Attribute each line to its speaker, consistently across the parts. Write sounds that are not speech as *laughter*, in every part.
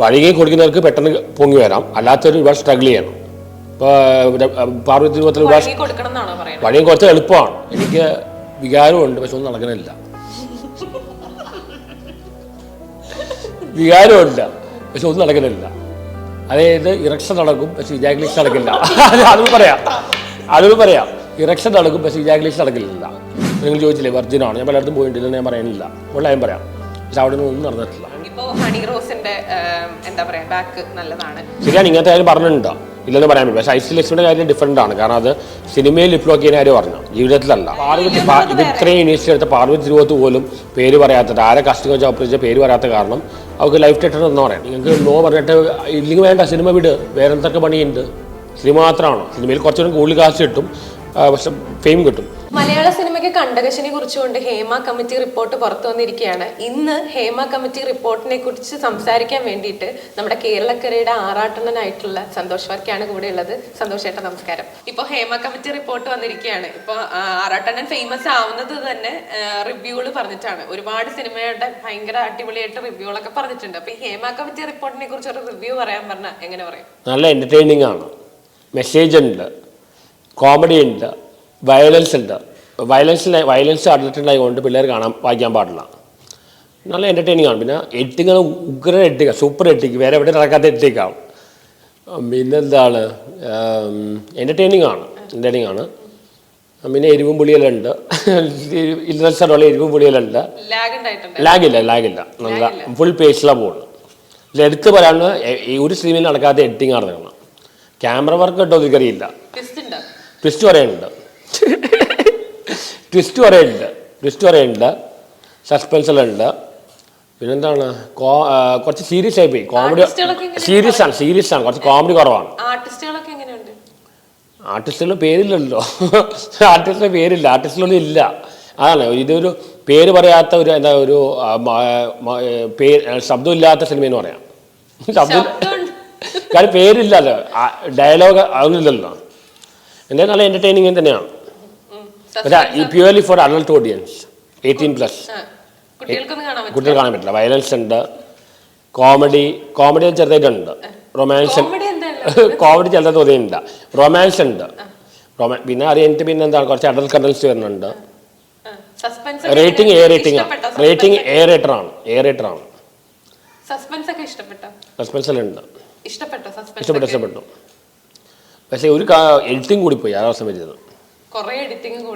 Speaker 1: വഴികെ കൊടുക്കുന്നവർക്ക് പെട്ടെന്ന് പൊങ്ങി വരാം. അല്ലാത്തവർ ഒരുപാട് സ്ട്രഗിൾ ചെയ്യണം. ഇപ്പോൾ പാർവതി രൂപത്തിൽ ഒരുപാട് കുറച്ച് എളുപ്പമാണ്. എനിക്ക് വികാരമുണ്ട് പക്ഷെ ഒന്നും നടക്കണില്ല. വികാരമുണ്ട് പക്ഷെ ഒന്നും നടക്കണില്ല. അതായത് ഇറക്ഷൻ നടക്കും പക്ഷെ ഇജാക്കുലേഷൻ നടക്കില്ല. അതും പറയാം. അതും പറയാം. ഇറക്ഷൻ നടക്കും പക്ഷെ ഇജാക്കുലേഷൻ നടക്കില്ല. നിങ്ങൾ ചോദിച്ചില്ലേ വർജിനാണ് ഞാൻ പലയിടത്തും പോയിട്ടില്ല ഞാൻ പറയുന്നില്ല ഉള്ള ഞാൻ പറയാം. പക്ഷെ അവിടെ ഒന്നും നടന്നിട്ടില്ല.
Speaker 2: ഹണി റോസിന്റെ എന്താ പറയാ ബാക്ക് നല്ലതാണ്.
Speaker 1: ശരിയാണ് ഇങ്ങനത്തെ കാര്യം പറഞ്ഞിട്ടുണ്ടോ? ഇല്ലെന്ന് പറയാൻ പറ്റും പക്ഷേ ഐശ്വര്യ ലക്ഷ്മിയുടെ കാര്യം ഡിഫറെന്റ് ആണ്. കാരണം അത് സിനിമയിൽ ആക്കിയ കാര്യം പറഞ്ഞു? ജീവിതത്തിലല്ല. പാർവതി ഇത് ഇത്രയും ഇനീഷ്യൽ എടുത്ത പാർവതി ധ്രുവത്ത് പോലും പേര് പറയാത്തത് ആരെ കസ്റ്റമർ ഓപ്പറേറ്റ് പേര് പറയാത്ത കാരണം അവർക്ക് ലൈഫ് ടെറ്റർ എന്ന് പറയാം. നിങ്ങൾക്ക് നോ പറഞ്ഞിട്ട് ഇല്ലെങ്കിൽ വേണ്ട സിനിമ വിട്. വേറെ എന്തൊക്കെ പണിയുണ്ട്? സിനിമ മാത്രമാണ്? സിനിമയിൽ കുറച്ചുകൂടി കൂടുതൽ കാശ് കിട്ടും. പക്ഷെ ഫെയിം കിട്ടും.
Speaker 2: മലയാള സിനിമയ്ക്ക് കണ്ടകശിനെ കുറിച്ചുകൊണ്ട് ഹേമ കമ്മിറ്റി റിപ്പോർട്ട് പുറത്തു വന്നിരിക്കുകയാണ്. ഇന്ന് ഹേമ കമ്മിറ്റി റിപ്പോർട്ടിനെ കുറിച്ച് സംസാരിക്കാൻ വേണ്ടിയിട്ട് നമ്മുടെ കേരളക്കരയുടെ ആറാട്ടണനായിട്ടുള്ള സന്തോഷ് വർക്കാണ് കൂടെ ഉള്ളത്. സന്തോഷ് ഏട്ട നമസ്കാരം. ഇപ്പൊ ഹേമ കമ്മിറ്റി റിപ്പോർട്ട് വന്നിരിക്കുകയാണ്. ഇപ്പൊ ആറാട്ടണ്ണൻ ഫേമസ് ആവുന്നത് തന്നെ റിവ്യൂകൾ പറഞ്ഞിട്ടാണ്. ഒരുപാട് സിനിമയുടെ ഭയങ്കര അടിപൊളിയായിട്ട് റിവ്യൂകളൊക്കെ പറഞ്ഞിട്ടുണ്ട്. അപ്പൊ ഈ ഹേമ കമ്മിറ്റി റിപ്പോർട്ടിനെ കുറിച്ച് ഒരു റിവ്യൂ പറയാൻ പറഞ്ഞാൽ എങ്ങനെ പറയും?
Speaker 1: നല്ല എന്റർടൈനിങ് ആണ്. മെസ്സേജ് ഉണ്ട് കോമഡി ഉണ്ട് വയലൻസ് ഉണ്ട്. വയലൻസിൽ വയലൻസ് അഡ്ലറ്റുണ്ടായതുകൊണ്ട് പിള്ളേർ കാണാൻ വായിക്കാൻ പാടില്ല. നല്ല എന്റർടൈനിങ് ആണ്. പിന്നെ എഡിറ്റിങ് ഉഗ്ര എഡിറ്റിങ് സൂപ്പർ എഡിറ്റിങ് വേറെ എവിടെ നടക്കാത്ത എഡിറ്റിങ്ങാണ് പിന്നെന്താണ്? എന്റർടൈനിങ് ആണ്. എന്റർടൈനിങ് ആണ്. പിന്നെ എരിവും പുളിയെല്ലാം *laughs* എരിവും പുളിയെല്ലാം ഉണ്ട്.
Speaker 2: ലാഗ് ഉണ്ടായിട്ടുണ്ട്.
Speaker 1: ലാഗില്ല ലാഗില്ല. നല്ല ഫുൾ പേജിലാണ് പോകുന്നത് ഇതിൽ എടുത്ത് പറയാനുള്ള ഒരു സിനിമയിൽ നടക്കാത്ത എഡിറ്റിംഗ് ആണ് നടക്കണം ക്യാമറ വർക്ക് കേട്ടോ എനിക്കറിയില്ല.
Speaker 2: ട്വിസ്റ്റ്
Speaker 1: പറയാനുണ്ട്. *laughs* ട്വിസ്റ്റ് പറയുന്നുണ്ട് ട്വിസ്റ്റ് പറയുന്നുണ്ട് സസ്പെൻസിലുണ്ട് പിന്നെന്താണ്? കുറച്ച് സീരിയസ് ആയി പോയി കോമഡി സീരിയസ് ആണ് സീരിയസ് ആണ്. കുറച്ച് കോമഡി കുറവാണ്. ആർട്ടിസ്റ്റുകളുടെ പേരില്ലല്ലോ. *laughs* ആർട്ടിസ്റ്റിന്റെ പേരില്ല. ആർട്ടിസ്റ്റിലൊന്നും ഇല്ല. അതാണ് ഇതൊരു പേര് പറയാത്ത ഒരു എന്താ ഒരു പേര് ശബ്ദമില്ലാത്ത സിനിമ എന്ന് പറയാം. *laughs* ശബ്ദം. കാരണം പേരില്ലല്ലോ. ഡയലോഗ് അതൊന്നുമില്ലല്ലോ എന്തായാലും നല്ല എന്റർടൈനിങ് തന്നെയാണ്. Purely for adult audience eighteen plus കുട്ടികൾ കാണാൻ പറ്റില്ല. വയലൻസ് ഉണ്ട്. കോമഡി കോമഡി ചെറുതായിട്ടുണ്ട്. റൊമാൻസ്
Speaker 2: കോമഡി
Speaker 1: ചെറുതായി തോന്നിയിട്ടുണ്ട്. റൊമാൻസ് ഉണ്ട്. റൊമാൻസ് പിന്നെ അറിയാനിട്ട് പിന്നെ എന്താണ്? കുറച്ച് അഡൽ കണ്ടൻസ് വരുന്നുണ്ട്.
Speaker 2: Suspense
Speaker 1: rating A rating rating A rated ആണ്. എ റേറ്റർ ആണ്.
Speaker 2: സസ്പെൻസ് ഒക്കെ ഇഷ്ടപ്പെട്ടോ?
Speaker 1: സസ്പെൻസിലുണ്ട്
Speaker 2: ഇഷ്ടപ്പെട്ടോ? സസ്പെൻസ്
Speaker 1: ഇഷ്ടപ്പെട്ടു ഇഷ്ടപ്പെട്ടു. പക്ഷേ ഒരു എഡിറ്റിംഗ് കൂടി പോയി ആ ദിവസം വരുന്നത്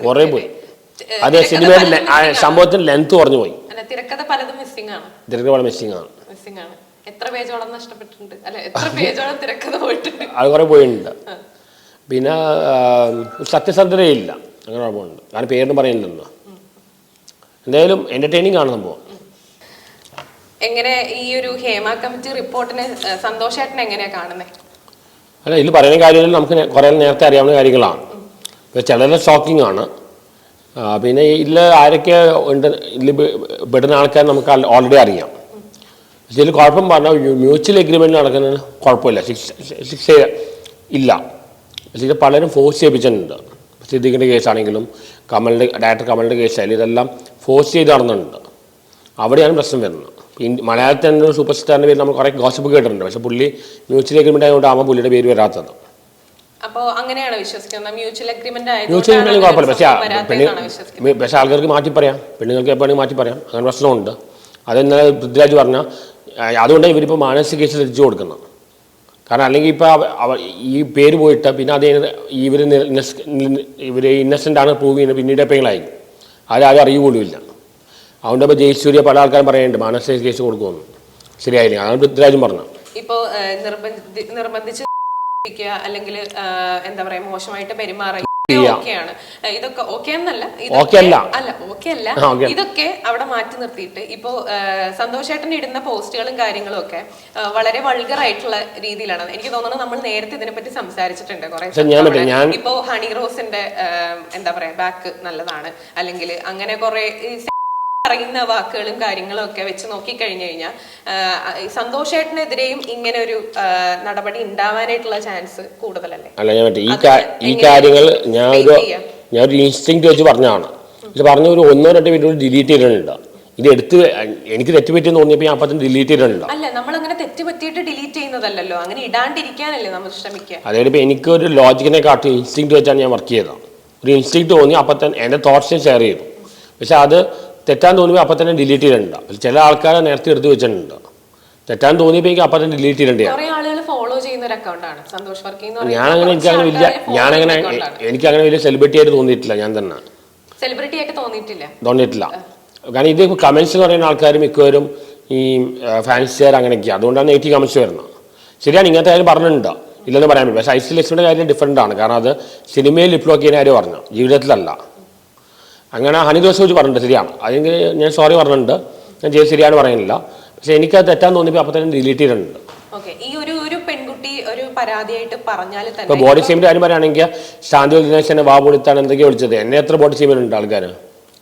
Speaker 2: കുറെ
Speaker 1: പോയി. അതെ സിനിമയുടെ
Speaker 2: പലതും
Speaker 1: ആ
Speaker 2: missing ആണ്.
Speaker 1: സംഭവത്തിന് ലെങ്ത് കുറഞ്ഞു പോയി.
Speaker 2: തിരക്കഥ പലതും മിസ്സിംഗ് ആണ്.
Speaker 1: ഇതിനൊക്കെ വളരെ മിസ്സിംഗ് ആണ്.
Speaker 2: മിസ്സിംഗ് ആണ്. എത്ര പേജോളം നഷ്ടപ്പെട്ടിട്ടുണ്ട്? അല്ല എത്ര പേജോളം തിരക്കഥ പോയിട്ടുണ്ട്?
Speaker 1: അത് കുറെ പോയിട്ടുണ്ട്. പിന്നെ സത്യസന്ധതയില്ല. അങ്ങനെ കുഴപ്പമുണ്ട് കാരണം പേരൊന്നും പറയുന്നില്ലല്ലോ. എന്തായാലും എന്റർടൈനിങ് ആണ് സംഭവം.
Speaker 2: എങ്ങനെ ഈ ഒരു ഹേമ കമ്മിറ്റി റിപ്പോർട്ടിനെ സന്തോഷമായിട്ട് എങ്ങനെയാ കാണുന്നത്
Speaker 1: അല്ല ഇതിൽ പറയുന്ന കാര്യങ്ങളിൽ നമുക്ക് കുറെ നേരത്തെ അറിയാവുന്ന കാര്യങ്ങളാണ്. ഇപ്പോൾ ചിലത് ഷോക്കിംഗ് ആണ്. പിന്നെ ഇതിൽ ആരൊക്കെ ഉണ്ട് ഇതിൽ പെടുന്ന ആൾക്കാർ നമുക്ക് ഓൾറെഡി അറിയാം. പക്ഷേ ഇതിൽ കുഴപ്പം പറഞ്ഞാൽ മ്യൂച്വൽ എഗ്രിമെന്റ് നടക്കുന്നതിന് കുഴപ്പമില്ല. ശിക്ഷ ഇല്ല. പക്ഷേ ഇത് പലരും ഫോഴ്സ് ചെയ്യിപ്പിച്ചിട്ടുണ്ട്. സിദ്ദീഖിന്റെ കേസാണെങ്കിലും കമലിന്റെ ഡയറക്ടർ കമലിന്റെ കേസായാലും ഇതെല്ലാം ഫോഴ്സ് ചെയ്ത് നടന്നിട്ടുണ്ട്. അവിടെയാണ് പ്രശ്നം വരുന്നത്. മലയാളത്തിൽ തന്നെ ഒരു സൂപ്പർ സ്റ്റാറിന്റെ പേര് നമ്മൾ കുറേ ഗോസിപ്പ് കേട്ടിട്ടുണ്ട്. പക്ഷേ പുള്ളി മ്യൂച്വൽ എഗ്രിമെന്റ് ആയതുകൊണ്ടാകുമ്പോൾ പുള്ളിയുടെ പേര് വരാത്തത്.
Speaker 2: അപ്പോ അങ്ങനെയാണ് വിശ്വസിക്കുന്നത്. മ്യൂച്വൽ അഗ്രിമെന്റ്
Speaker 1: കുഴപ്പമില്ല. പക്ഷേ പെണ്ണി ആൾക്കാർക്ക് മാറ്റി പറയാം. പെണ്ണുങ്ങൾക്ക് എപ്പോഴാണെങ്കിൽ മാറ്റി പറയാം. അങ്ങനെ പ്രശ്നമുണ്ട്. അത് ഇന്നലെ പൃഥ്വിരാജ് പറഞ്ഞ അതുകൊണ്ടാണ് ഇവരിപ്പോൾ മാനസിക കേസ് തിരിച്ചു കൊടുക്കുന്നത്. കാരണം അല്ലെങ്കിൽ ഇപ്പോൾ അവ ഈ പേര് പോയിട്ട് പിന്നെ അത് ഇവർ ഇവർ ഇന്നസെന്റ് ആണ് പ്രൂവ് ചെയ്യുന്നത്. പിന്നീട് എപ്പോഴെങ്കിലായി ആരും അറിയ പോലും ഇല്ല. അതുകൊണ്ട് ഇപ്പോൾ ജയസൂര്യ പല ആൾക്കാരും പറയുന്നുണ്ട് മാനസിക കേസ് കൊടുക്കുമെന്ന്. ശരിയായില്ല? അതാണ് പൃഥ്വിരാജും
Speaker 2: പറഞ്ഞു ഇപ്പോൾ നിർബന്ധി നിർബന്ധിച്ച് അല്ലെങ്കിൽ എന്താ പറയാ മോശമായിട്ട് പെരുമാറുക. ഓക്കെയാണ്. ഇതൊക്കെ ഓക്കെ എന്നല്ല.
Speaker 1: അല്ല.
Speaker 2: അല്ല ഓക്കെ അല്ല. ഇതൊക്കെ അവിടെ മാറ്റി നിർത്തിയിട്ട് ഇപ്പോ സന്തോഷേട്ടൻ ഇടുന്ന പോസ്റ്റുകളും കാര്യങ്ങളും ഒക്കെ വളരെ വൾഗർ ആയിട്ടുള്ള രീതിയിലാണ്. എനിക്ക് തോന്നുന്നത് നമ്മൾ നേരത്തെ ഇതിനെപ്പറ്റി സംസാരിച്ചിട്ടുണ്ട് കുറെ
Speaker 1: ഞാൻ
Speaker 2: ഇപ്പോ ഹണി റോസിന്റെ എന്താ പറയാ ബാക്ക് നല്ലതാണ്. അല്ലെങ്കിൽ അങ്ങനെ കുറെ പറയുന്ന വാക്കുകളും കാര്യങ്ങളും ഒക്കെ വെച്ച് നോക്കിക്കഴിഞ്ഞു കഴിഞ്ഞാൽ സന്തോഷേട്ടനെതിരെയും ഇങ്ങനെ ഒരു നടപടി ഉണ്ടാവാനായിട്ടുള്ള ചാൻസ് കൂടുതലല്ലേ?
Speaker 1: അല്ല ഞാൻ ഈ ഈ കാര്യങ്ങൾ ഞാൻ ഒരു ഞാൻ ഒരു ഇൻസ്റ്റിങ് വെച്ച് പറഞ്ഞതാണ്. ഇത് പറഞ്ഞ ഒരു ഒന്നോ രണ്ടോ വീഡിയോ ഡിലീറ്റ് ചെയ്തിട്ടുണ്ട് ഇത് എടുത്ത് എനിക്ക് തെറ്റ് പറ്റിയെന്ന് തോന്നിയപ്പോൾ ഞാൻ അപ്പം ഡിലീറ്റ് ചെയ്തിട്ടുണ്ട്
Speaker 2: അല്ല നമ്മൾ അങ്ങനെ തെറ്റ് പറ്റിയിട്ട് ഡിലീറ്റ് ചെയ്യുന്നതല്ലല്ലോ. അങ്ങനെ ഇടാണ്ടിരിക്കാനല്ലേ നമ്മൾ ശ്രമിക്കുക
Speaker 1: അതായത് എനിക്ക് ഒരു ലോജിക്കിനെ കാട്ടി ഇൻസ്റ്റിങ് വെച്ചാണ് ഞാൻ വർക്ക് ചെയ്തത്. ഒരു ഇൻസ്റ്റിങ് തോന്നി അപ്പം തന്നെ എന്റെ തോട്ട്സ് ഷെയർ ചെയ്തു. പക്ഷെ അത് തെറ്റാൻ തോന്നിയപ്പോൾ അപ്പം തന്നെ ഡിലീറ്റ് ചെയ്തിട്ടുണ്ട്. ചില ആൾക്കാരെ നേരത്തെ എടുത്തു വെച്ചിട്ടുണ്ട്. തെറ്റാൻ തോന്നിയപ്പോൾ എനിക്ക് അപ്പം തന്നെ ഡിലീറ്റ് ചെയ്തിട്ടുണ്ട് ഞാനങ്ങനെ എനിക്കങ്ങനെ വലിയ ഞാനങ്ങനെ എനിക്കങ്ങനെ വലിയ സെലിബ്രിറ്റി ആയിട്ട് തോന്നിയിട്ടില്ല ഞാൻ തന്നെ.
Speaker 2: സെലിബ്രിറ്റി ആയിട്ട് തോന്നിയിട്ടില്ല.
Speaker 1: കാരണം ഇത് കമൻസ് എന്ന് പറയുന്ന ആൾക്കാർ മിക്കവരും ഈ ഫാൻസിയർ അങ്ങനെയൊക്കെയാണ് അതുകൊണ്ടാണ് നെഗറ്റീവ് കമൻസ് വരുന്നത്. ശരിയാണ് ഇങ്ങനത്തെ കാര്യം പറഞ്ഞിട്ടുണ്ട്. ഇല്ലെന്ന് പറയാൻ പറ്റില്ല. പക്ഷേ ഐസ് ലക്ഷ്മിയുടെ കാര്യം ഡിഫറെന്റ് ആണ്. കാരണം അത് സിനിമയിൽ ലിപ്ലോക്ക് ചെയ്യുന്ന കാര്യം പറഞ്ഞു? ജീവിതത്തിലല്ല. അങ്ങനെ ഹനിദോസ് വെച്ച് പറഞ്ഞിട്ടുണ്ട് ശരിയാണ്. അതെങ്കിൽ ഞാൻ സോറി പറഞ്ഞിട്ടുണ്ട് ഞാൻ ചെയ്ത് ശരിയാണ് പറയുന്നില്ല. പക്ഷെ എനിക്ക് അത് തെറ്റാന്ന് തോന്നിയപ്പോൾ അപ്പോൾ തന്നെ ഡിലീറ്റ് ചെയ്തിട്ടുണ്ട്.
Speaker 2: ഈ ഒരു ഒരു പെൺകുട്ടി ഒരു പരാതിയായിട്ട് പറഞ്ഞാൽ തന്നെ
Speaker 1: ബോഡി ഷെയിമിന്റെ കാര്യം പറയുകയാണെങ്കിൽ ശാന്തി ദിനേശനെ വാ പൊളിത്താണ് എന്തൊക്കെയോ വിളിച്ചത്. എന്നെ എത്ര ബോഡി ഷെയിമിലുണ്ട് ആൾക്കാർ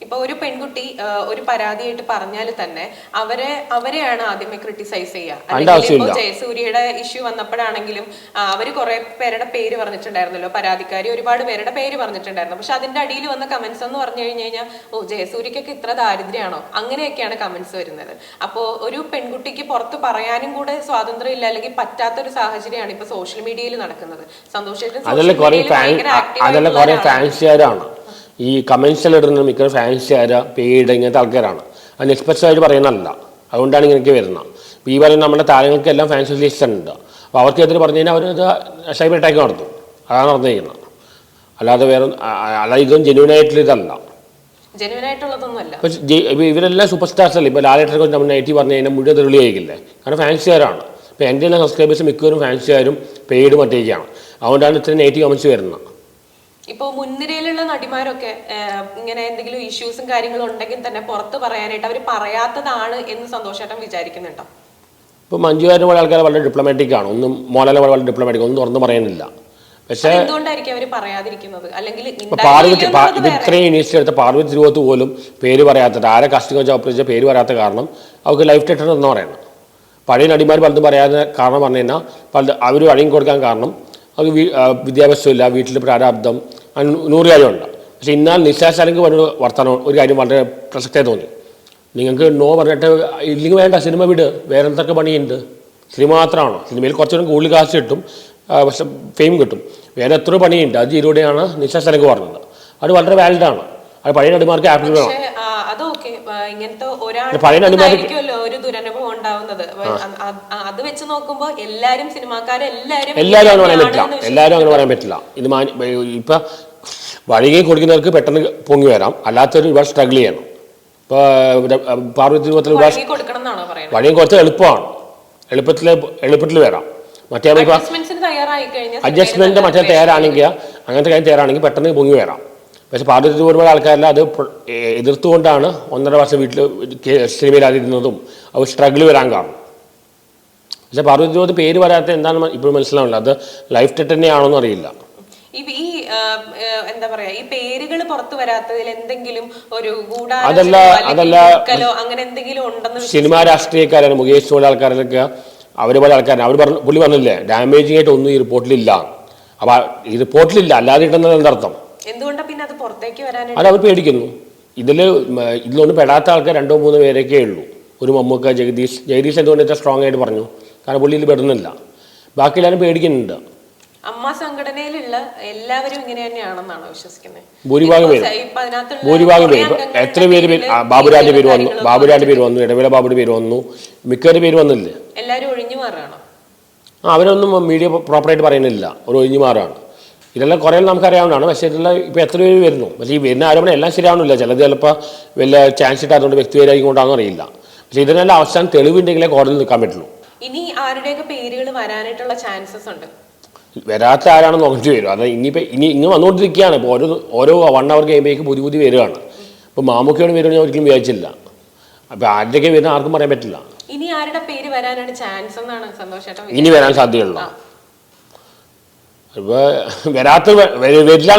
Speaker 2: ഇപ്പൊ ഒരു പെൺകുട്ടി ഒരു പരാതിയായിട്ട് പറഞ്ഞാൽ തന്നെ അവരെ അവരെയാണ് ആദ്യമേ ക്രിട്ടിസൈസ് ചെയ്യുക അല്ലെങ്കിൽ ജയസൂര്യയുടെ ഇഷ്യൂ വന്നപ്പോഴാണെങ്കിലും അവർ അവർ കുറെ പേരുടെ പേര് പറഞ്ഞിട്ടുണ്ടായിരുന്നല്ലോ പരാതിക്കാരി ഒരുപാട് പേരുടെ പേര് പറഞ്ഞിട്ടുണ്ടായിരുന്നു. പക്ഷെ അതിന്റെ അടിയിൽ വന്ന കമന്റ്സ് എന്ന് പറഞ്ഞു കഴിഞ്ഞു കഴിഞ്ഞാൽ ഓ ജയസൂര്യക്കൊക്കെ ഇത്ര ദാരിദ്ര്യമാണോ? അങ്ങനെയൊക്കെയാണ് കമന്റ്സ് വരുന്നത്. അപ്പോ ഒരു പെൺകുട്ടിക്ക് പുറത്ത് പറയാനും കൂടെ സ്വാതന്ത്ര്യം ഇല്ല അല്ലെങ്കിൽ പറ്റാത്ത ഒരു സാഹചര്യമാണ് ഇപ്പൊ സോഷ്യൽ മീഡിയയിൽ നടക്കുന്നത്. സന്തോഷേട്ടൻ
Speaker 1: ഈ കമൻസിൽ ഇടുന്ന മിക്ക ഫാൻസുകാർ പേയ്ഡ് ഇങ്ങനത്തെ ആൾക്കാരാണ്. അത് നിഷ്പക്ഷമായിട്ട് പറയുന്നതല്ല. അതുകൊണ്ടാണ് ഇങ്ങനെയൊക്കെ വരുന്നത്. ഇപ്പോൾ ഈ പറയുന്ന നമ്മുടെ താരങ്ങൾക്കെല്ലാം ഫാൻസ് ലിസ്റ്റ് ഉണ്ട്. അപ്പോൾ അവർക്ക് അവർക്കെതിരെ പറഞ്ഞു കഴിഞ്ഞാൽ അവരത് സൈബർ അറ്റാക്ക് നടത്തും. അതാണ് നടന്നിരിക്കുന്നത്. അല്ലാതെ വേറെ അല്ലാതെ ഇതൊന്നും ജെന്യൂൻ ആയിട്ടുള്ള ഇതല്ല. ഇവരെല്ലാം സൂപ്പർ സ്റ്റാർസ് അല്ലേ? ഇപ്പോൾ ലാലേട്ടനെ കൊണ്ട് നമ്മൾ നൈറ്റി പറഞ്ഞു കഴിഞ്ഞാൽ മുഴുവൻ തെളിയായിരിക്കില്ലേ കാരണം ഫാൻസുകാരാണ് ഇപ്പോൾ എന്റെ എല്ലാം സബ്സ്ക്രൈബേഴ്സ് മിക്കവരും ഫാൻസുകാരും പെയ്ഡ് മറ്റേക്കാണ്. അതുകൊണ്ടാണ് ഇത്രയും നെഗറ്റീവ് കമൻസ് വരുന്നത്.
Speaker 2: ഇപ്പൊ മുൻനിരയിലുള്ള നടിമാരൊക്കെ ഇങ്ങനെ എന്തെങ്കിലും ഇഷ്യൂസും കാര്യങ്ങളും ഉണ്ടെങ്കിൽ തന്നെ പുറത്ത് പറയാനായിട്ട് അവർ പറയാത്തതാണ് എന്ന് സന്തോഷേട്ടൻ വിചാരിക്കുന്നുണ്ടോ?
Speaker 1: ഇപ്പോൾ മഞ്ജുവാരുടെ പോലെ ആൾക്കാർ വളരെ ഡിപ്ലോമാറ്റിക് ആണ്. ഒന്നും മോഹൻലാൽ പോലെ വളരെ ഡിപ്ലോമാറ്റിക് ഒന്നും തുറന്നു പറയാനില്ല പക്ഷേ
Speaker 2: എന്തുകൊണ്ടായിരിക്കും അവർ പറയാതിരിക്കുന്നത്? അല്ലെങ്കിൽ
Speaker 1: പാർവതി ഇത് ഇത്രയും ഇനീഷ്യൽ എടുത്ത പാർവതി തിരുവോത്ത് പോലും പേര് പറയാത്തത് ആരെ കസ്റ്റിംഗ് വെച്ച് ഓപ്പറേഷൻ പേര് പറയാത്ത കാരണം അവർക്ക് ലൈഫ് ടെറ്റർ എന്ന് പറയണം പഴയ നടിമാർ പലതും പറയാതെ കാരണം പറഞ്ഞു കഴിഞ്ഞാൽ പല അവർ വഴങ്ങി കൊടുക്കാൻ കാരണം അവർക്ക് വിദ്യാഭ്യാസമില്ല വീട്ടിൽ പ്രാരാബ്ദം നൂറ് കാര്യമുണ്ട് പക്ഷെ ഇന്നാൽ നിശാശാലിക്ക് പറഞ്ഞ വർത്തമാനം ഒരു കാര്യം വളരെ പ്രസക്തമായി തോന്നി. നിങ്ങൾക്ക് നോ പറഞ്ഞിട്ട് ഇല്ലെങ്കിൽ വേണ്ട സിനിമ വിട് വേറെ എന്തൊക്കെ പണിയുണ്ട്? സിനിമ മാത്രമാണോ? സിനിമയിൽ കുറച്ചുകൂടി കൂടുതൽ കാശ് കിട്ടും പക്ഷെ ഫെയിം കിട്ടും. വേറെ എത്ര പണിയുണ്ട് അത് ഇതിലൂടെയാണ് നിശാശാലിക്ക് പറഞ്ഞത്. അത് വളരെ വാലിഡാണ് അത് പഴയ നടിമാർക്ക് ആപ്പിൾ വേണം
Speaker 2: പക്ഷേ ആ, അതൊക്കെ ഇങ്ങനത്തെ
Speaker 1: പഴയ
Speaker 2: ഒരാൾക്കായിരിക്കുമല്ലോ ഒരു ദുരനുഭവം ഉണ്ടാവുന്നത്. അത് വെച്ച് നോക്കുമ്പോ എല്ലാരും സിനിമാക്കാരെല്ലാരും
Speaker 1: എല്ലാരും അങ്ങനെ പറയാൻ പറ്റില്ല. എല്ലാരും അങ്ങനെ പറയാൻ പറ്റില്ല. ഇത് ഇപ്പൊ ഇപ്പം വഴികെ കൊടുക്കുന്നവർക്ക് പെട്ടെന്ന് പൊങ്ങി വരാം. അല്ലാത്തവർ ഒരുപാട് സ്ട്രഗിൾ ചെയ്യണം. ഇപ്പോൾ പാർവതി രൂപത്തിൽ വഴിയും കുറച്ച് എളുപ്പമാണ്. എളുപ്പത്തിൽ എളുപ്പത്തിൽ വരാം. മറ്റേ അഡ്ജസ്റ്റ്മെന്റ് മറ്റേ തയ്യാറാണെങ്കിൽ അങ്ങനത്തെ കാര്യം തയ്യാറാണെങ്കിൽ പെട്ടെന്ന് പൊങ്ങി വരാം. പക്ഷെ പാർവതി ഒരുപാട് ആൾക്കാരെല്ലാം അത് എതിർത്തുകൊണ്ടാണ് ഒന്നര വർഷം വീട്ടിൽ സിനിമയിലാതിരുന്നതും അവർ സ്ട്രഗിൾ വരാൻ കാരണം. പക്ഷെ പാർവതി ജോതി പേര് വരാത്ത എന്താണെന്ന് ഇപ്പോഴും മനസ്സിലാവില്ല അത് ലൈഫ് ടെറ്റ് തന്നെയാണോന്ന് അറിയില്ല.
Speaker 2: ഈ എന്താ പറയാ ഈ പേരുകൾ പുറത്തു വരാത്തതിൽ എന്തെങ്കിലും ഒരു
Speaker 1: അതല്ല, അതല്ല.
Speaker 2: അങ്ങനെ എന്തെങ്കിലും ഉണ്ടെന്ന്
Speaker 1: സിനിമാ രാഷ്ട്രീയക്കാരാണ് മുകേഷ് പോലെ ആൾക്കാരൊക്കെ. അവർ പോലെ ആൾക്കാരാണ്. അവർ പറഞ്ഞു പുള്ളി പറഞ്ഞില്ലേ ഡാമേജിങ് ആയിട്ട് ഒന്നും ഈ റിപ്പോർട്ടിലില്ല അപ്പോൾ ഈ റിപ്പോർട്ടിലില്ല അല്ലാതെ ഇട്ടുന്നത് എന്തർത്ഥം?
Speaker 2: എന്തുകൊണ്ടാ പിന്നെ അത് പുറത്തേക്ക് വരാനായിട്ട്?
Speaker 1: അത് അവർ പേടിക്കുന്നു. ഇതിൽ ഇതിലൊന്നും പെടാത്ത ആൾക്കാർ രണ്ടോ മൂന്നോ പേരൊക്കെ ഉള്ളൂ. ഒരു മമ്മൂക്ക ജഗദീഷ് ജഗദീഷ് എന്തുകൊണ്ട് ഇത്ര സ്ട്രോങ് ആയിട്ട് പറഞ്ഞു? കാരണം പുള്ളി ഇതിൽ പെടുന്നില്ല. ബാക്കി എല്ലാവരും പേടിക്കുന്നുണ്ട്.
Speaker 2: അമ്മ സംഘടനയിലുള്ള എല്ലാവരും ഇങ്ങനെ തന്നെയാണെന്നാണ് വിശ്വസിക്കുന്നത്
Speaker 1: ഭൂരിഭാഗം പേര്. ഭൂരിഭാഗം പേര്. എത്ര പേര് ബാബുരാന്റെ പേര് വന്നു ബാബുരാജ് പേര് വന്നു ഇടവേള ബാബുടെ പേര് വന്നു മിക്കവരുടെ പേര് വന്നില്ലേ?
Speaker 2: എല്ലാവരും ഒഴിഞ്ഞു മാറുകയാണോ?
Speaker 1: അവരൊന്നും മീഡിയ പ്രോപ്പറായിട്ട് പറയുന്നില്ല. ഒരു ഒഴിഞ്ഞു മാറാണ് ഇതെല്ലാം കുറേ നമുക്കറിയാവുന്നതാണ്. പക്ഷേ ഇതെല്ലാം ഇപ്പോൾ എത്ര പേര് വരുന്നു? പക്ഷേ ഈ വരുന്ന ആരോപണം എല്ലാം ശരിയാവുന്നില്ല. ചിലത് ചിലപ്പോൾ വലിയ ചാൻസ് ഇട്ടാതുകൊണ്ട് വ്യക്തിപരമായിരിക്കും കൊണ്ടാണെന്ന് അറിയില്ല. പക്ഷേ ഇതിനെല്ലാം അവസാനം തെളിവുണ്ടെങ്കിലേ കോടതിയിൽ നിൽക്കാൻ പറ്റുള്ളൂ.
Speaker 2: ഇനി ആരുടെയൊക്കെ പേരുകൾ വരാനായിട്ടുള്ള ചാൻസസ് ഉണ്ട്?
Speaker 1: വരാത്ത ആരാണെന്ന് നോക്കേണ്ടി വരും. അത് ഇനിയിപ്പോൾ ഇനി ഇങ്ങനെ വന്നുകൊണ്ടിരിക്കുകയാണ് ഇപ്പോൾ ഓരോ ഓരോ വൺ അവർ കഴിയുമ്പോഴേക്ക് പുതിയ പുതിയ വരികയാണ് ഇപ്പോൾ മാമുക്കയോട് വരുമെന്ന് ഞാൻ ഒരിക്കലും വിചാരിച്ചില്ല. അപ്പോൾ ആരുടെയൊക്കെ വരുന്ന ആർക്കും പറയാൻ പറ്റില്ല.
Speaker 2: ഇനി ആരുടെ പേര് വരാനാണ് ചാൻസ് എന്നാണ് സന്തോഷേട്ടൻ
Speaker 1: ഇനി വരാൻ സാധ്യതയുള്ളൂ ഇപ്പോൾ വരാത്ത വരില്ല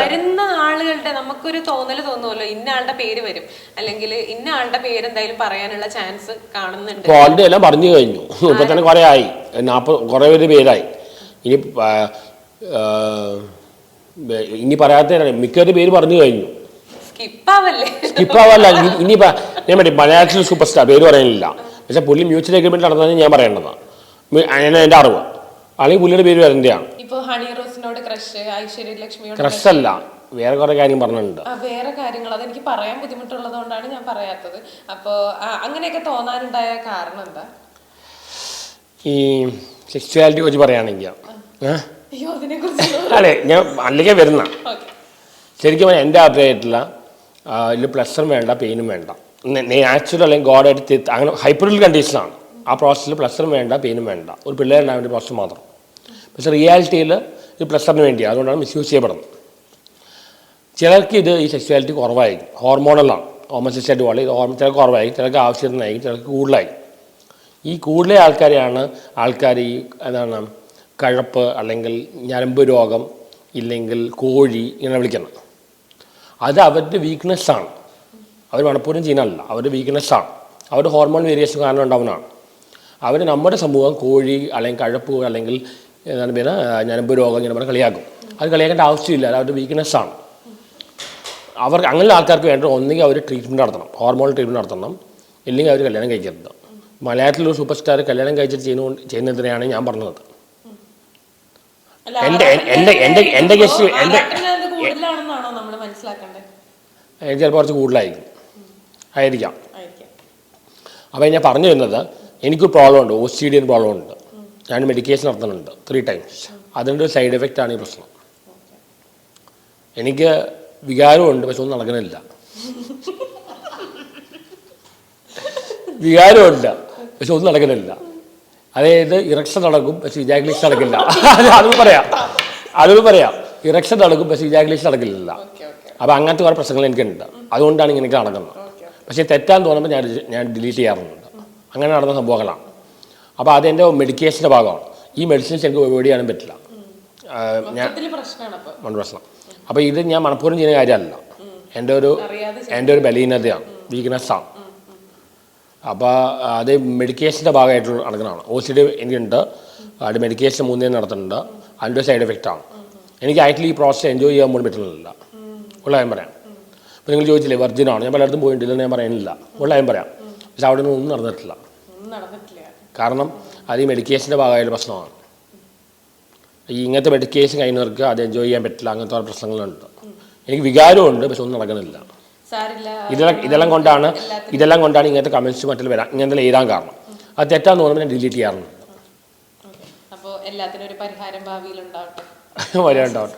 Speaker 2: വരുന്ന ആളുകളുടെ നമുക്കൊരു തോന്നൽ തോന്നുമല്ലോ ഇന്ന ആളുടെ പേര് വരും. അല്ലെങ്കിൽ ഇന്ന ആളുടെ പേര് എന്തായാലും പറയാനുള്ള ചാൻസ് കാണുന്നുണ്ട്.
Speaker 1: ഓൾറെഡി എല്ലാം പറഞ്ഞു കഴിഞ്ഞു. ഇപ്പൊ തന്നെ കുറെ ആയി. നാപ്പത് കൊറേ പേര് പേരായി. ഇനി ഇനി പറയാത്ത മിക്കവരുടെ പേര് പറഞ്ഞു കഴിഞ്ഞു.
Speaker 2: സ്കിപ്പാവല്ല?
Speaker 1: സ്കിപ്പ് ആവാല്ല ഇനി- ഞാൻ പറയും മലയാളത്തിൽ സൂപ്പർ സ്റ്റാർ പേര് പറയാനില്ല. പക്ഷെ പുള്ളി മ്യൂച്വൽ അഗ്രിമെന്റ് നടന്നതെന്ന് ഞാൻ പറയേണ്ടതാണ് അതിനാണ് എന്റെ അറിവ്. അല്ലെങ്കിൽ പുള്ളിയുടെ പേര് വരേണ്ടതാണ്
Speaker 2: ഇപ്പൊ ഹണി റോസിനോട് ക്രഷ് ഐശ്വര്യ ലക്ഷ്മിയോട്
Speaker 1: ക്രഷ്. അല്ല വേറെ കുറെ കാര്യം പറഞ്ഞിട്ടുണ്ട്.
Speaker 2: വേറെ കാര്യങ്ങൾ. അതെനിക്ക് പറയാൻ ബുദ്ധിമുട്ടുള്ളത് കൊണ്ടാണ് ഞാൻ പറയാത്തത്. അപ്പോ ആ, അങ്ങനെയൊക്കെ തോന്നാനുണ്ടായ കാരണം എന്താ?
Speaker 1: ഈ സെക്സ്വാലിറ്റി കുറിച്ച് പറയുകയാണെങ്കിൽ അതെ ഞാൻ അല്ലെങ്കിൽ വരുന്ന. ശരിക്കും പറഞ്ഞാൽ എന്റെ അഭിപ്രായത്തിലുള്ള ഇതിൽ പ്ലസ്സും വേണ്ട പെയിനും വേണ്ട. നാച്ചുറൽ അല്ലെങ്കിൽ ഗോഡായിട്ട് അങ്ങനെ ഹൈപ്പറിൽ കണ്ടീഷനാണ് ആ പ്രോസസ്സിൽ പ്ലസ്റ്ററും വേണ്ട പെയിനും വേണ്ട. ഒരു പിള്ളേരുണ്ടാകാൻ വേണ്ടി പ്രോസസ്സ് മാത്രം. പക്ഷേ റിയാലിറ്റിയിൽ ഇത് പ്ലസ്റ്ററിന് വേണ്ടിയാണ് അതുകൊണ്ടാണ് മിസ്യൂസ് ചെയ്യപ്പെടുന്നത്. ചിലർക്ക് ഇത് ഈ സെക്സ്വാലിറ്റി കുറവായിരിക്കും. ഹോർമോണലാണ് ഹോമോസെക്സ്വാലിറ്റി ഇത് ഹോർമോൺ ചിലർക്ക് കുറവായിരിക്കും. ചിലർക്ക് ആവശ്യത്തിനായി ചിലർക്ക് കൂടുതലായിരിക്കും. ഈ കൂടുതൽ ആൾക്കാരെയാണ് ആൾക്കാർ ഈ എന്താണ് കഴപ്പ് അല്ലെങ്കിൽ ഞരമ്പ് രോഗം ഇല്ലെങ്കിൽ കോഴി ഇങ്ങനെ വിളിക്കുന്നത്. അത് അവരുടെ വീക്ക്നെസ്സാണ് അവർ മണപ്പൂരം ചെയ്യുന്നതല്ല അവരുടെ വീക്ക്നെസ്സാണ് അവരുടെ ഹോർമോൺ വേരിയേഷൻ കാരണം ഉണ്ടാവുന്നതാണ്. അവർ നമ്മുടെ സമൂഹം കോഴി അല്ലെങ്കിൽ കഴപ്പ് അല്ലെങ്കിൽ എന്താണ് പിന്നെ ഞരമ്പ് രോഗം ഇങ്ങനെ പറഞ്ഞാൽ കളിയാക്കും. അത് കളിയാക്കേണ്ട ആവശ്യമില്ല. അത് അവരുടെ വീക്ക്നെസ്സാണ് അവർ അങ്ങനെ ആൾക്കാർക്ക് വേണ്ട ഒന്നുകിൽ അവർ ട്രീറ്റ്മെന്റ് നടത്തണം. ഹോർമോൺ ട്രീറ്റ്മെന്റ് നടത്തണം. ഇല്ലെങ്കിൽ അവർ കല്യാണം കഴിക്കരുത്. മലയാളത്തിലൊരു സൂപ്പർ സ്റ്റാർ കല്യാണം കഴിച്ചിട്ട് ചെയ്യുന്ന ചെയ്യുന്നതിനെയാണ് ഞാൻ പറഞ്ഞത്.
Speaker 2: എന്റെ-
Speaker 1: എന്റെ- എന്റെ- എന്റെ കേസ്
Speaker 2: എന്റെ-
Speaker 1: എനിക്ക് ചിലപ്പോൾ കുറച്ച് കൂടുതലായിരിക്കും. ആയിരിക്കാം. അപ്പം ഞാൻ പറഞ്ഞു വരുന്നത് എനിക്കൊരു പ്രോബ്ലം ഉണ്ട്. ഒ സി ഡി ഒരു പ്രോബ്ലം ഉണ്ട്. ഞാൻ മെഡിക്കേഷൻ നടത്തുന്നുണ്ട്. ത്രീ ടൈംസ് അതിന്റെ ഒരു സൈഡ് എഫക്റ്റ് ആണ് ഈ പ്രശ്നം. എനിക്ക് വികാരമുണ്ട് പക്ഷെ ഒന്നും നടക്കണില്ല. വികാരമുണ്ട് പക്ഷെ ഒന്നും നടക്കണില്ല. അതായത് ഇറക്ഷൻ നടക്കും പക്ഷെ ഇജാഗുലേഷൻ നടക്കില്ല. അതും പറയാം. അതും പറയാം. ഇറക്ഷൻ നടക്കും പക്ഷെ ഇജാഗുലേഷൻ നടക്കില്ല. അപ്പം അങ്ങനത്തെ കുറേ പ്രശ്നങ്ങൾ എനിക്കുണ്ട്. അതുകൊണ്ടാണ് ഇങ്ങനെയൊക്കെ നടക്കുന്നത്. പക്ഷേ തെറ്റാന്ന് തോന്നുമ്പോൾ ഞാൻ ഞാൻ ഡിലീറ്റ് ചെയ്യാറുണ്ട്. അങ്ങനെ നടന്ന സംഭവങ്ങളാണ്. അപ്പോൾ അതെന്റെ മെഡിക്കേഷന്റെ ഭാഗമാണ്. ഈ മെഡിസിൻസ് എനിക്ക് അവോയ്ഡ് ചെയ്യാനും പറ്റില്ല. ഞാൻ പ്രശ്നം. അപ്പോൾ ഇത് ഞാൻ മണപ്പൂരം ചെയ്യുന്ന കാര്യമല്ല. എന്റെ ഒരു എന്റെ ഒരു ബലഹീനതയാണ്. വീക്ക്നെസ്സാണ്. അപ്പോൾ അത് മെഡിക്കേഷന്റെ ഭാഗമായിട്ട് നടക്കുന്നതാണ് ഒ സി ഡി എനിക്കുണ്ട്. അത് മെഡിക്കേഷൻ മൂന്നേ നടത്തുന്നുണ്ട്. അതിന്റെ സൈഡ് എഫക്റ്റാണ് എനിക്ക് ആക്ച്വലി ഈ പ്രോസസ് എൻജോയ് ചെയ്യാൻ പോലും പറ്റുന്നില്ല. ഉള്ള ഞാൻ പറയാം. അപ്പോൾ നിങ്ങൾ ചോദിച്ചില്ലേ വെർജിനാണ് ഞാൻ പലയിടത്തും പോയിട്ടില്ലെന്ന് ഞാൻ പറയുന്നില്ല ഉള്ള ഞാൻ പറയാം. പക്ഷെ അവിടെ നിന്ന് ഒന്നും നടന്നിട്ടില്ല. കാരണം അത് ഈ മെഡിക്കേഷന്റെ ഭാഗമായൊരു പ്രശ്നമാണ്. ഈ ഇങ്ങനത്തെ മെഡിക്കേഷൻ കഴിയുന്നവർക്ക് അത് എൻജോയ് ചെയ്യാൻ പറ്റില്ല അങ്ങനത്തെ ഓരോ പ്രശ്നങ്ങളുണ്ട്. എനിക്ക് വികാരമുണ്ട് പക്ഷെ ഒന്നും നടക്കുന്നില്ല. ഇതെല്ലാം ഇതെല്ലാം കൊണ്ടാണ് ഇതെല്ലാം കൊണ്ടാണ് ഇങ്ങനത്തെ കമൻസ് മറ്റുള്ള വരാൻ ഇങ്ങനത്തെ എഴുതാൻ കാരണം. അത് തെറ്റാന്ന് തോന്നുമ്പോൾ ഞാൻ ഡിലീറ്റ് ചെയ്യാറുണ്ട്.
Speaker 2: എല്ലാത്തിനും ഒരു പരിഹാരം ഭാവിയിൽ *laughs* ഉണ്ടാവട്ടെ. *laughs*
Speaker 1: വരാണ്ടാവട്ടെ